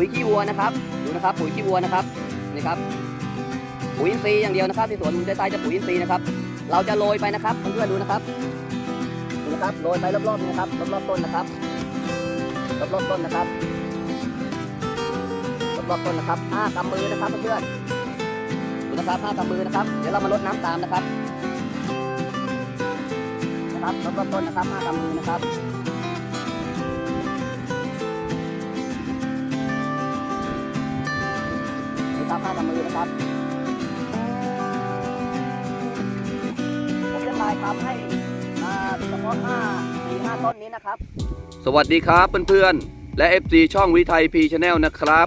ปุ๋ยขี้วัวนะครับดูนะครับปุ๋ยขี้วัวนะครับนี่ครับปุ๋ยอินทรีย์อย่างเดียวนะครับที่สวนมุมใจใต้จะปุ๋ยอินทรีย์นะครับ เราจะโรยไปนะครับเพื่อนๆดูนะครับดูนะครับโรยไปรอบๆนะครับรอบๆต้นนะครับรอบๆต้นนะครับรอบๆต้นนะครับห้ากำมือนะครับเพื่อนๆดูนะครับห้ากำมือนะครับ เดี๋ยวเรามาลดน้ำตามนะครับ นะครับรอบๆต้นนะครับห้ากำมือนะครับ นะครับห้ากำมือนะครับผมจะถ่ายทำให้อ่าเฉพาะห้าสี่ห้าต้นนี้นะครับ สวัสดีครับเพื่อนๆ และ FC ช่องวิไทยพีชาแนลนะครับ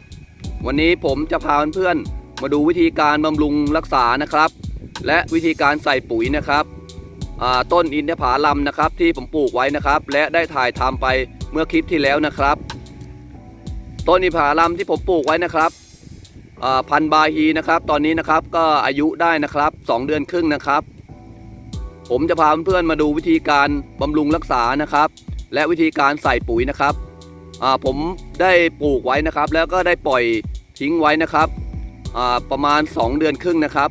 วันนี้ผมจะพาเพื่อนๆ มาดูวิธีการบำรุงรักษานะครับ และวิธีการใส่ปุ๋ยนะครับต้นอินทผลัมนะครับ ที่ผมปลูกไว้นะครับ และได้ถ่ายทำไปเมื่อคลิปที่แล้วนะครับ ต้นอินทผลัมที่ผมปลูกไว้นะครับ พันบาฮีนะครับ ตอนนี้นะครับก็อายุได้นะครับ 2 เดือนครึ่งนะครับ ผมจะพาเพื่อนๆมาดูวิธีการบำรุงรักษานะครับ และวิธีการใส่ปุ๋ยนะครับผมได้ปลูกไว้นะครับ แล้วก็ได้ปล่อยทิ้งไว้นะครับประมาณ 2 เดือนครึ่งนะครับ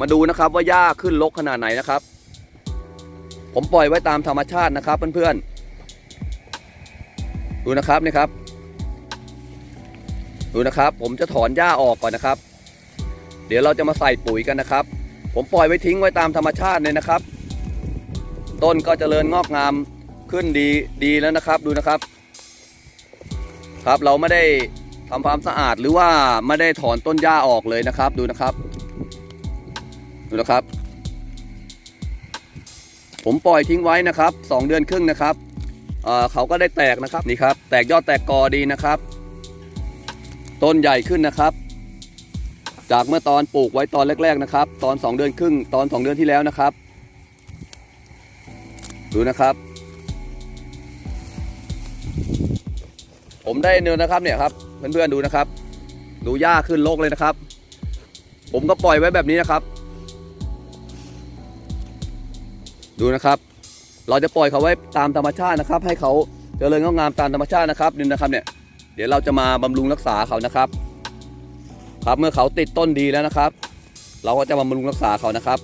มาดูนะครับว่าหญ้าขึ้นรกขนาดไหนนะครับ ผมปล่อยไว้ตามธรรมชาตินะครับเพื่อนๆดูนะครับนี่ครับ ดูนะครับ ผมจะถอนหญ้าออกก่อนนะครับ เดี๋ยวเราจะมาใส่ปุ๋ยกันนะครับ ผมปล่อยไว้ทิ้งไว้ตามธรรมชาติเลยนะครับ ต้นก็เจริญงอกงามขึ้นดีดีแล้วนะครับดูนะครับ ครับเราไม่ได้ทำความสะอาดหรือว่าไม่ได้ถอนต้นหญ้าออกเลยนะครับ ดูนะครับ ดูนะครับ ผมปล่อยทิ้งไว้นะครับสองเดือนครึ่งนะครับเอ่อเขาก็ได้แตกนะครับนี่ครับ แตกยอดแตกกอดีนะครับ ต้นใหญ่ขึ้นนะครับ จากเมื่อตอนปลูกไว้ตอนแรก ๆนะครับ ตอน 2 เดือนครึ่งตอน 2 เดือนที่แล้วนะครับ ดูนะครับ ผมได้เนินนะครับเนี่ยครับเพื่อนๆดูนะครับ ดูหญ้าขึ้นโลกเลยนะครับ ผมก็ปล่อยไว้แบบนี้นะครับ ดูนะครับ เราจะปล่อยเขาไว้ตามธรรมชาตินะครับ ให้เขาเจริญงอกงามตามธรรมชาตินะครับนี่นะครับเนี่ย เดี๋ยวเราจะมาบำรุงรักษาเขานะครับ ครับเมื่อเขาติดต้นดีแล้วนะครับ เราก็จะมาบำรุงรักษาเขานะครับ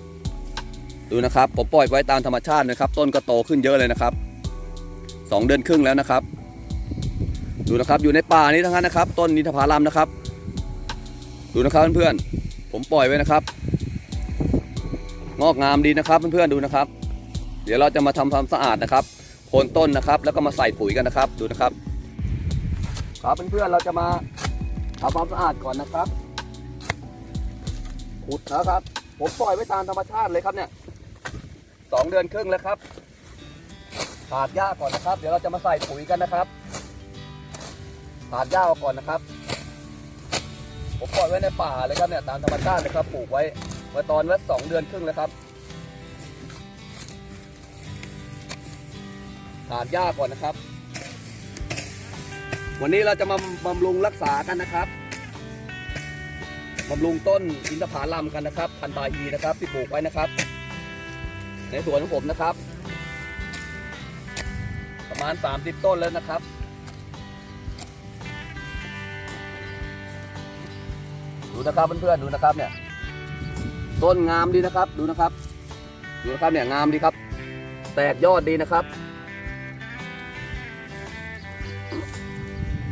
ดูนะครับผมปล่อยไว้ตามธรรมชาตินะครับ ต้นก็โตขึ้นเยอะเลยนะครับสองเดือนครึ่งแล้วนะครับ ดูนะครับอยู่ในป่านี้ทั้งนั้นนะครับ ต้นนิทผาลัมนะครับ ดูนะครับเพื่อนๆผมปล่อยไว้นะครับ งอกงามดีนะครับเพื่อนๆดูนะครับ เดี๋ยวเราจะมาทำความสะอาดนะครับโคนต้นนะครับ แล้วก็มาใส่ปุ๋ยกันนะครับ ดูนะครับ ครับเพื่อนๆเราจะมาทำความสะอาดก่อนนะครับขุดนะครับ ผมปล่อยไว้ตามธรรมชาติเลยครับเนี่ยสองเดือนครึ่งแล้วครับขาดหญ้าก่อนนะครับ เดี๋ยวเราจะมาใส่ปุ๋ยกันนะครับขาดหญ้าก่อนนะครับ ผมปล่อยไว้ในป่าเลยครับเนี่ยตามธรรมชาติเลยครับปลูกไว้เมื่อตอนว่าสองเดือนครึ่งแล้วครับขาดหญ้าก่อนนะครับ วันนี้เราจะมาบำรุงรักษากันนะครับบำรุงต้นอินทผลัมกันนะครับ พันธุ์บาฮีนะครับที่ปลูกไว้นะครับ ในสวนของผมนะครับ ประมาณ 30 ต้นแล้วนะครับดูนะครับเพื่อนๆดูนะครับเนี่ยต้นงามดีนะครับดูนะครับ ดูนะครับเนี่ยงามดีครับ แตกยอดดีนะครับ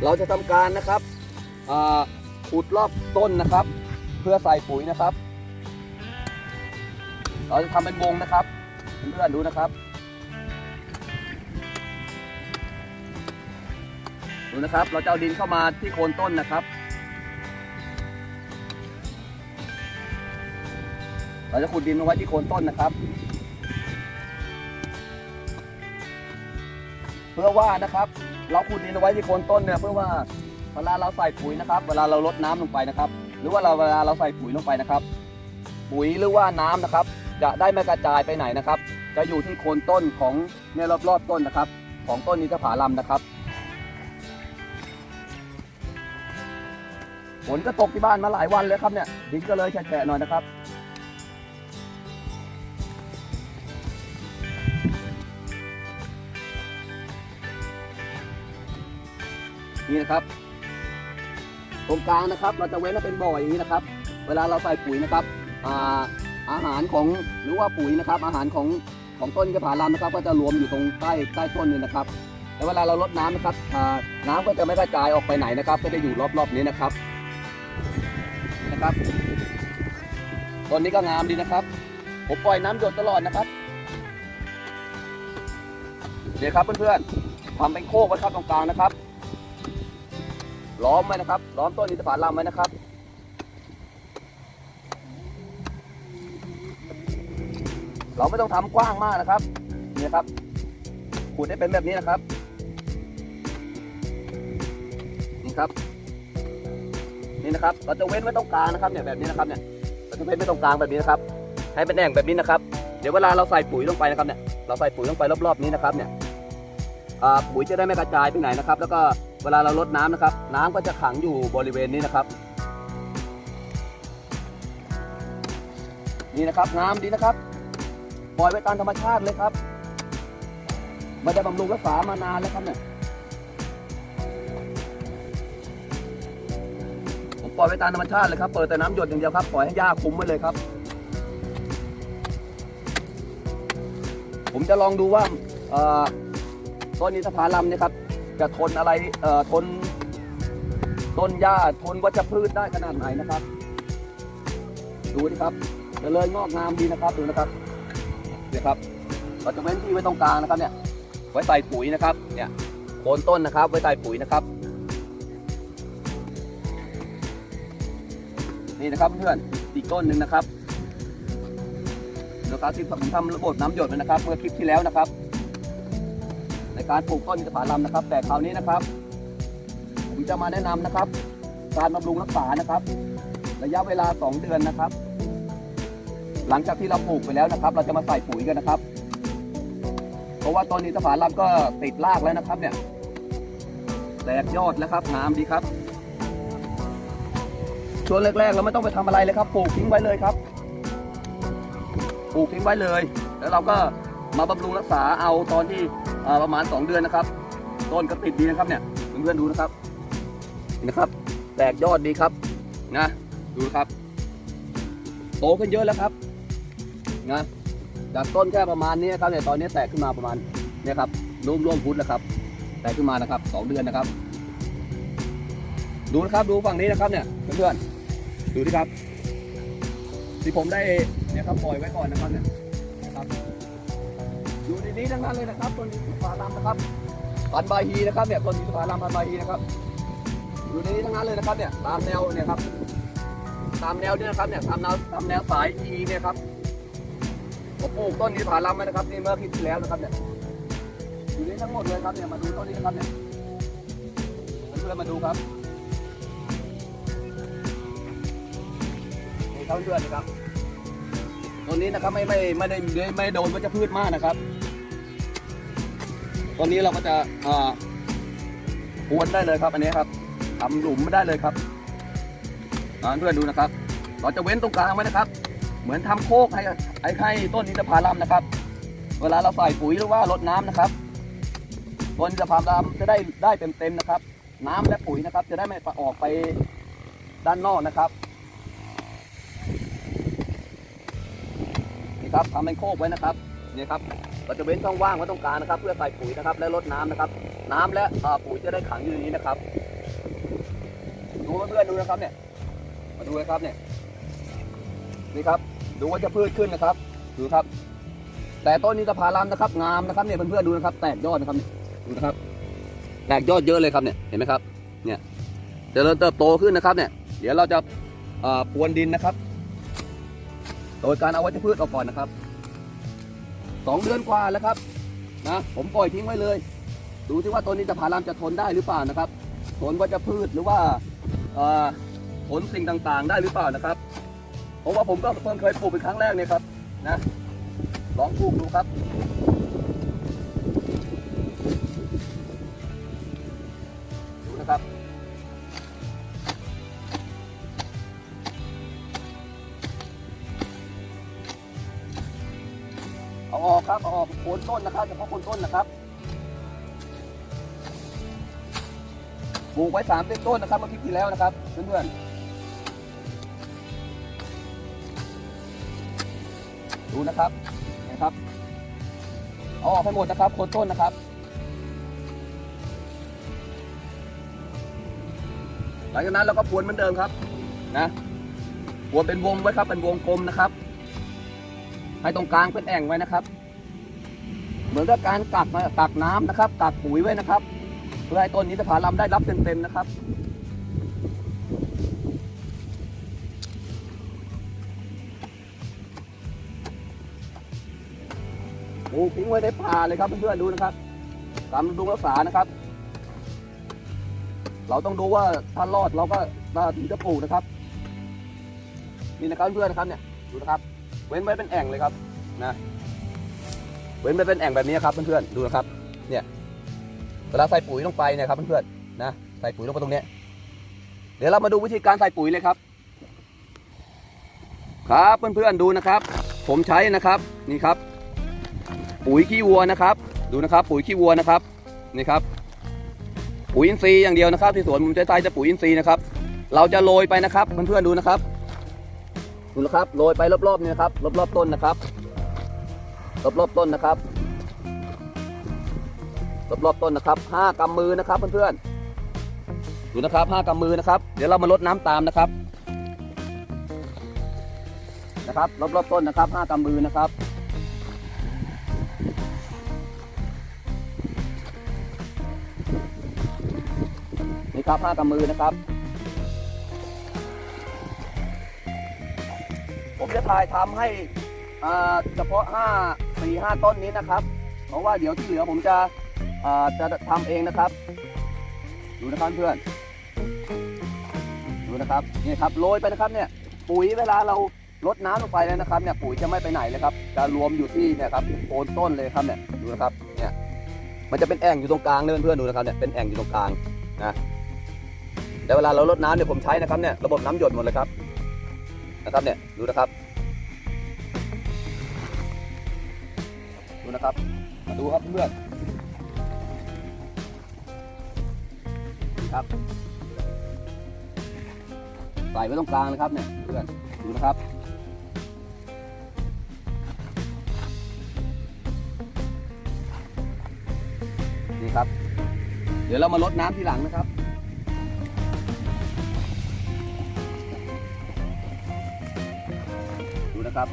เราจะทำการนะครับขุดรอบต้นนะครับ เพื่อใส่ปุ๋ยนะครับ เราจะทำเป็นวงนะครับเพื่อนๆดูนะครับดูนะครับ เราจะเอาดินเข้ามาที่โคนต้นนะครับ เราจะขุดดินเอาไว้ที่โคนต้นนะครับ เพื่อว่านะครับ เราขุดดินเอาไว้ที่โคนต้นเนี่ยเพื่อว่าเวลาเราใส่ปุ๋ยนะครับ เวลาเราลดน้ำลงไปนะครับ หรือว่าเราเวลาเราใส่ปุ๋ยลงไปนะครับ ปุ๋ยหรือว่าน้ำนะครับ จะได้ไม่กระจายไปไหนนะครับ จะอยู่ที่โคนต้นของเนี่ยรอบๆต้นนะครับ ของต้นนิทผาลัมนะครับฝนก็ตกที่บ้านมาหลายวันเลยครับเนี่ยดินก็เลยแฉะๆหน่อยนะครับ นี่นะครับรงกลางนะครับเราจะเว้นให้เป็นบ่ออย่างนี้นะครับ เวลาเราใส่ปุ๋ยนะครับอ่าอาหารของหรือว่าปุ๋ยนะครับ อาหารของของต้นกระถางลำนะครับ ก็จะรวมอยู่ตรงใต้ใต้ต้นนี่นะครับแล้วเวลาเราลดน้ำนะครับน้ำก็จะไม่กระจายออกไปไหนนะครับ ก็จะอยู่รอบๆนี้นะครับนะครับต้นนี้ก็งามดีนะครับผมปล่อยน้ำหยดตลอดนะครับเดี๋ยวครับเพื่อนๆทำเป็นโคกไว้ครับตรงกลางนะครับ ล้อมไว้นะครับ ล้อมต้นอินทผลัมไว้นะครับ เราไม่ต้องทำกว้างมากนะครับนี่ครับขุดให้เป็นแบบนี้นะครับ นี่ครับ นี่นะครับ เราจะเว้นไว้ตรงกลางนะครับเนี่ยแบบนี้นะครับเนี่ย เราจะเว้นไว้ตรงกลางแบบนี้นะครับ ให้เป็นแอ่งแบบนี้นะครับ เดี๋ยวเวลาเราใส่ปุ๋ยลงไปนะครับเนี่ย เราใส่ปุ๋ยลงไปรอบๆนี้นะครับเนี่ยปุ๋ยจะได้ไม่กระจายไปไหนนะครับ แล้วก็เวลาเราลดน้ำนะครับ น้ำก็จะขังอยู่บริเวณนี้นะครับ นี่นะครับงามดีนะครับปล่อยไว้ตามธรรมชาติเลยครับไม่ได้บำรุงรักษามานานแล้วครับเนี่ยผมปล่อยไว้ตามธรรมชาติเลยครับเปิดแต่น้ำหยดอย่างเดียวครับปล่อยให้หญ้าคุ้มไว้เลยครับ ผมจะลองดูว่าต้นอินทผลัมเนี่ยครับจะทนอะไรทน ต้นหญ้าทนวัชพืชได้ขนาดไหนนะครับ ดูดิครับเจริญงอกงามดีนะครับดูนะครับเนี่ยครับเราจะเว้นที่ไว้ตรงกลางนะครับเนี่ย ไว้ใส่ปุ๋ยนะครับ เนี่ยโคนต้นนะครับ ไว้ใส่ปุ๋ยนะครับ นี่นะครับเพื่อนอีกต้นหนึ่งนะครับนะครับที่ผมทำระบบน้ำหยดนะครับ เมื่อคลิปที่แล้วนะครับ ในการปลูกต้นอินทผลัมนะครับ แต่คราวนี้นะครับ ผมจะมาแนะนำนะครับ การบำรุงรักษานะครับ ระยะเวลา 2 เดือนนะครับ หลังจากที่เราปลูกไปแล้วนะครับ เราจะมาใส่ปุ๋ยกันนะครับ เพราะว่าต้นอินทผลัมก็ติดรากแล้วนะครับ เนี่ยแตกยอดแล้วครับงามดีครับช่วงแรกๆเราไม่ต้องไปทำอะไรเลยครับปลูกทิ้งไว้เลยครับปลูกทิ้งไว้เลย แล้วเราก็มาบำรุงรักษาเอาตอนที่ประมาณ 2 เดือนนะครับ ต้นก็ติดดีนะครับเนี่ยเพื่อนๆดูนะครับ นะครับ แตกยอดดีครับนะ ดูครับ โตขึ้นเยอะแล้วครับนะจากต้นแค่ประมาณนี้ครับเนี่ยตอนนี้แตกขึ้นมาประมาณเนี่ยครับร่วมร่วมฟุตแล้วครับ แตกขึ้นมานะครับสองเดือนนะครับ ดูนะครับดูฝั่งนี้นะครับเนี่ยเพื่อนๆดูดิครับที่ผมได้เนี่ยครับปล่อยไว้ก่อนนะครับเนี่ยนะครับอยู่ในนี้ทั้งนั้นเลยนะครับต้นนี้สุภาลัมนะครับพันธุ์บาฮีนะครับเนี่ยต้นนี้สุภาลัมพันธุ์บาฮีนะครับ อยู่ในนี้ทั้งนั้นเลยนะครับเนี่ยตามแนวเนี่ยครับตามแนวเนี่ยนะครับเนี่ยตามแนวตามแนวสายอีเนี่ยครับผมปลูกต้นนี้ผาลัมไว้นะครับนี่เมื่อคลิปที่แล้วนะครับเนี่ยอยู่นี่ทั้งหมดเลยครับเนี่ยมาดูต้นนี้นะครับเนี่ยเพื่อนมาดูครับนี่ครับเพื่อนนะครับต้นนี้นะครับไม่ไม่ไม่ได้ไม่โดนวัชพืชมากนะครับต้นนี้เราก็จะอ่าวนได้เลยครับอันนี้ครับ ทำหลุมไม่ได้เลยครับเพื่อนดูนะครับ เราจะเว้นตรงกลางไว้นะครับ เหมือนทำโคกให้ให้ให้ต้นอินทผลัมนะครับ เวลาเราใส่ปุ๋ยหรือว่ารดน้ำนะครับต้นอินทผลัมจะได้ได้เต็มๆนะครับ น้ำและปุ๋ยนะครับ จะได้ไม่ออกไปด้านนอกนะครับนี่ครับทำเป็นโคกไว้นะครับนี่ครับเราจะเว้นช่องว่างไว้ตรงกลางนะครับ เพื่อใส่ปุ๋ยนะครับและรดน้ำนะครับ น้ำและปุ๋ยจะได้ขังอยู่ในนี้นะครับ ดูเพื่อนๆดูนะครับเนี่ย มาดูนะครับเนี่ย นี่ครับ ดูว่าจะพืชขึ้นนะครับ ดูครับ แต่ต้นนี้ตะพาลัมนะครับ งามนะครับเนี่ยเพื่อนๆดูนะครับ แตกยอดนะครับดูนะครับ แตกยอดเยอะเลยครับเนี่ย เห็นไหมครับ เนี่ยเริญเติบโตขึ้นนะครับ เนี่ย เดี๋ยวเราจะอ่าพรวนดินนะครับ โดยการเอาวัชพืชออกก่อนนะครับ สองเดือนกว่าแล้วครับ นะ ผมปล่อยทิ้งไว้เลย ดูที่ว่าต้นนี้จะผารามจะทนได้หรือเปล่านะครับทนวัชพืชหรือว่า เอ่อทนสิ่งต่างๆ ได้หรือเปล่านะครับเพราะว่าผมก็เพิ่งเคยปลูกเป็นครั้งแรกเนี่ยครับนะลองปลูกดูครับดูนะครับเอาออกครับเอาออกโคนต้นนะครับเฉพาะโคนต้นนะครับ ปลูกไว้สามต้นนะครับเมื่อคลิปที่แล้วนะครับเพื่อนๆดูนะครับนะครับเอาออกให้หมดนะครับโคนต้นนะครับ หลังจากนั้นเราก็พวนเหมือนเดิมครับนะพวนเป็นวงไว้ครับเป็นวงกลมนะครับ ให้ตรงกลางเป็นแอ่งไว้นะครับ เหมือนกับการกักกักน้ำนะครับกักปุ๋ยไว้นะครับ เพื่อให้ต้นนี้จะผาลำได้รับเต็มๆนะครับปลูกทิ้งไว้ในป่าเลยครับเพื่อนๆดูนะครับตามดูรักษานะครับ เราต้องดูว่าถ้ารอดเราก็น่าถึงจะปลูกนะครับนี่นะครับเพื่อนๆนะครับเนี่ยดูนะครับ เว้นไว้เป็นแอ่งเลยครับนะ เว้นไว้เป็นแอ่งแบบนี้ครับเพื่อนๆดูนะครับ เนี่ย เวลาใส่ปุ๋ยลงไปเนี่ยครับเพื่อนๆนะใส่ปุ๋ยลงไปตรงนี้เดี๋ยวเรามาดูวิธีการใส่ปุ๋ยเลยครับ ครับเพื่อนๆดูนะครับ ผมใช้นะครับนี่ครับ ปุ๋ยขี้วัวนะครับ ดูนะครับ ปุ๋ยขี้วัวนะครับนี่ครับ ปุ๋ยอินทรีย์อย่างเดียวนะครับ ที่สวนผมจะใช้จะปุ๋ยอินทรีย์นะครับ เราจะโรยไปนะครับเพื่อนๆดูนะครับดูนะครับโรยไปรอบๆนี่นะครับรอบๆต้นนะครับรอบๆต้นนะครับ รอบๆต้นนะครับห้ากำมือนะครับเพื่อนๆดูนะครับห้ากำมือนะครับ เดี๋ยวเรามาลดน้ำตามนะครับนะครับรอบๆต้นนะครับห้ากำมือนะครับนี่ครับห้ากำมือนะครับผมจะถ่ายทำให้อ่าเฉพาะ5 4 5ต้นนี้นะครับ เพราะว่าเดี๋ยวที่เหลือผมจะ จะทำเองนะครับ ดูนะครับเพื่อนดูนะครับนี่ครับโรยไปนะครับเนี่ยปุ๋ยเวลาเราลดน้ำลงไปแล้วนะครับเนี่ยปุ๋ยจะไม่ไปไหนเลยครับจะรวมอยู่ที่เนี่ยครับโคนต้นเลยครับเนี่ยดูนะครับเนี่ยมันจะเป็นแอ่งอยู่ตรงกลางเนี่ยเพื่อนๆดูนะครับเนี่ยเป็นแอ่งอยู่ตรงกลางนะแต่เวลาเราลดน้ำเนี่ยผมใช้นะครับเนี่ยระบบน้ำหยดหมดเลยครับนะครับเนี่ยดูนะครับดูนะครับมาดูครับเพื่อน ครับใส่ไว้ตรงกลางเลยครับเนี่ยเพื่อนดูนะครับนี่ครับ เดี๋ยวเรามาลดน้ำทีหลังนะครับดูนะครับ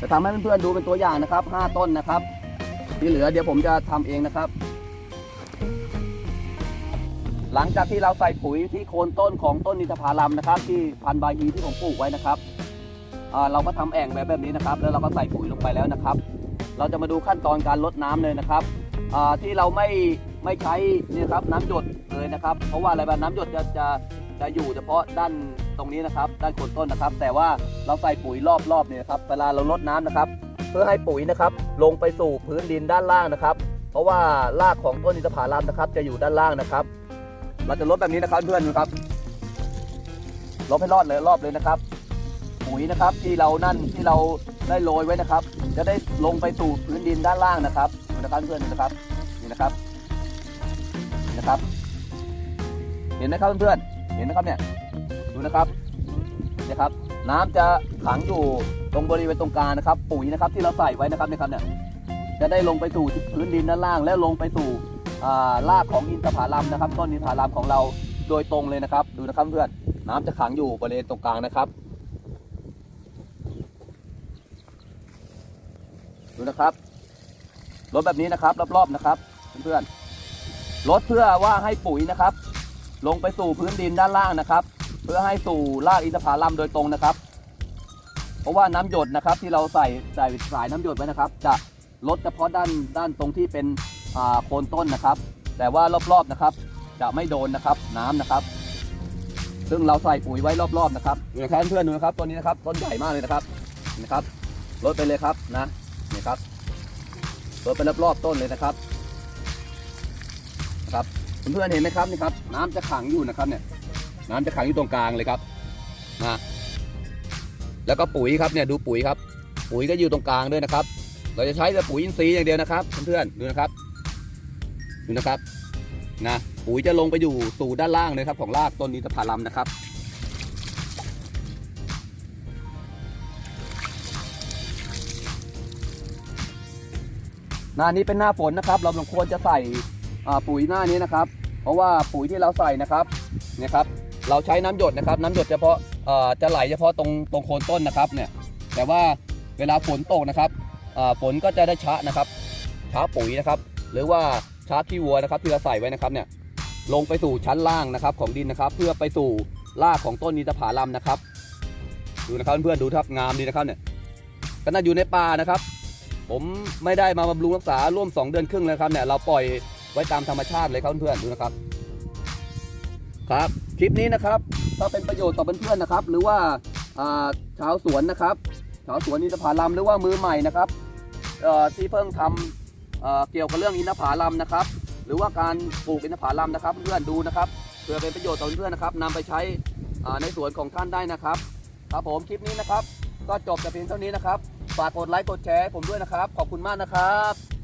จะทำให้เพื่อนๆดูเป็นตัวอย่างนะครับ 5 ต้นนะครับ ที่เหลือเดี๋ยวผมจะทำเองนะครับ หลังจากที่เราใส่ปุ๋ยที่โคนต้นของต้นนิทผาลัมนะครับ ที่พันธุ์บฮีที่ผมปลูกไว้นะครับเราก็ทำแอ่งแบบแบบนี้นะครับ แล้วเราก็ใส่ปุ๋ยลงไปแล้วนะครับ เราจะมาดูขั้นตอนการลดน้ำเลยนะครับที่เราไม่ไม่ใช้นี่ครับน้ำหยดเลยนะครับ เพราะว่าอะไรบ้างน้ำหยดจะจะจะอยู่เฉพาะด้านตรงนี้นะครับ ด้านโคนต้นนะครับ แต่ว่าเราใส่ปุ๋ยรอบๆเนี่ยนะครับเวลาเราลดน้ำนะครับ เพื่อให้ปุ๋ยนะครับ ลงไปสู่พื้นดินด้านล่างนะครับ เพราะว่ารากของต้นอินทผลัมนะครับ จะอยู่ด้านล่างนะครับ เราจะลดแบบนี้นะครับเพื่อนๆครับลดให้รอดเลยรอบเลยนะครับปุ๋ยนะครับที่เรานั่นที่เราได้โรยไว้นะครับ จะได้ลงไปสู่พื้นดินด้านล่างนะครับดูนะครับเพื่อนนะครับนี่นะครับนี่นะครับ เห็นไหมครับเพื่อนๆเห็นไหมครับเนี่ยดูนะครับนี่ครับ น้ำจะขังอยู่ตรงบริเวณตรงกลางนะครับ ปุ๋ยนะครับที่เราใส่ไว้นะครับเนี่ยครับเนี่ยจะได้ลงไปสู่พื้นดินด้านล่าง และลงไปสู่ รากของอินทผลัมนะครับ ต้นอินทผลัมของเราโดยตรงเลยนะครับ ดูนะครับเพื่อนน้ำจะขังอยู่บริเวณตรงกลางนะครับ ดูนะครับลดแบบนี้นะครับรอบๆนะครับเพื่อนๆลดเพื่อว่าให้ปุ๋ยนะครับ ลงไปสู่พื้นดินด้านล่างนะครับ เพื่อให้สู่รากอินทผลัมโดยตรงนะครับ เพราะว่าน้ำหยดนะครับที่เราใส่ใส่สายน้ำหยดไว้นะครับ จะลดเฉพาะด้านด้านตรงที่เป็น โคนต้นนะครับ แต่ว่ารอบๆนะครับ จะไม่โดนนะครับน้ำนะครับ ซึ่งเราใส่ปุ๋ยไว้รอบๆนะครับนี่นะครับเพื่อนดูนะครับต้นนี้นะครับต้นใหญ่มากเลยนะครับนะครับลดไปเลยครับนะนี่ครับลดไปรอบๆต้นเลยนะครับนะครับเพื่อนๆเห็นไหมครับนี่ครับ น้ำจะขังอยู่นะครับเนี่ยน้ำจะขังอยู่ตรงกลางเลยครับนะแล้วก็ปุ๋ยครับเนี่ยดูปุ๋ยครับ ปุ๋ยก็อยู่ตรงกลางด้วยนะครับ เราจะใช้แต่ปุ๋ยอินทรีย์อย่างเดียวนะครับเพื่อนๆดูนะครับ ดูนะครับนะปุ๋ยจะลงไปอยู่สู่ด้านล่างเลยครับของรากต้นอินทผลัมนะครับหน้านี้เป็นหน้าฝนนะครับ เราควรจะใส่ปุ๋ยหน้านี้นะครับ เพราะว่าปุ๋ยที่เราใส่นะครับเนี่ยครับเราใช้น้ำหยดนะครับ น้ำหยดเฉพาะเอ่อจะไหลเฉพาะตรงตรงโคนต้นนะครับเนี่ยแต่ว่าเวลาฝนตกนะครับฝนก็จะได้ช้านะครับช้าปุ๋ยนะครับ หรือว่า ช้าขี้วัวนะครับที่เราใส่ไว้นะครับเนี่ยลงไปสู่ชั้นล่างนะครับของดินนะครับ เพื่อไปสู่รากของต้นนิตผาลัมนะครับ ดูนะครับเพื่อนๆดูครับงามดีนะครับเนี่ยขณะอยู่ในป่านะครับ ผมไม่ได้มาบำรุงรักษาร่วม 2 เดือนครึ่งเลยครับเนี่ยเราปล่อยไว้ตามธรรมชาติเลยครับเพื่อนๆดูนะครับ ครับคลิปนี้นะครับถ้าเป็นประโยชน์ต่อเพื่อนๆนะครับ หรือว่าชาวสวนนะครับชาวสวนอินทผลัมหรือว่ามือใหม่นะครับที่เพิ่งทำ เเกี่ยวกับเรื่องอินทผลัมนะครับ หรือว่าการปลูกอินทผลัมนะครับ เพื่อนดูนะครับเพื่อเป็นประโยชน์ต่อเพื่อนนะครับนำไปใช้ในสวนของท่านได้นะครับ ครับผมคลิปนี้นะครับ ก็จบแต่เพียงเท่านี้นะครับฝากกดไลค์กดแชร์ผมด้วยนะครับ ขอบคุณมากนะครับ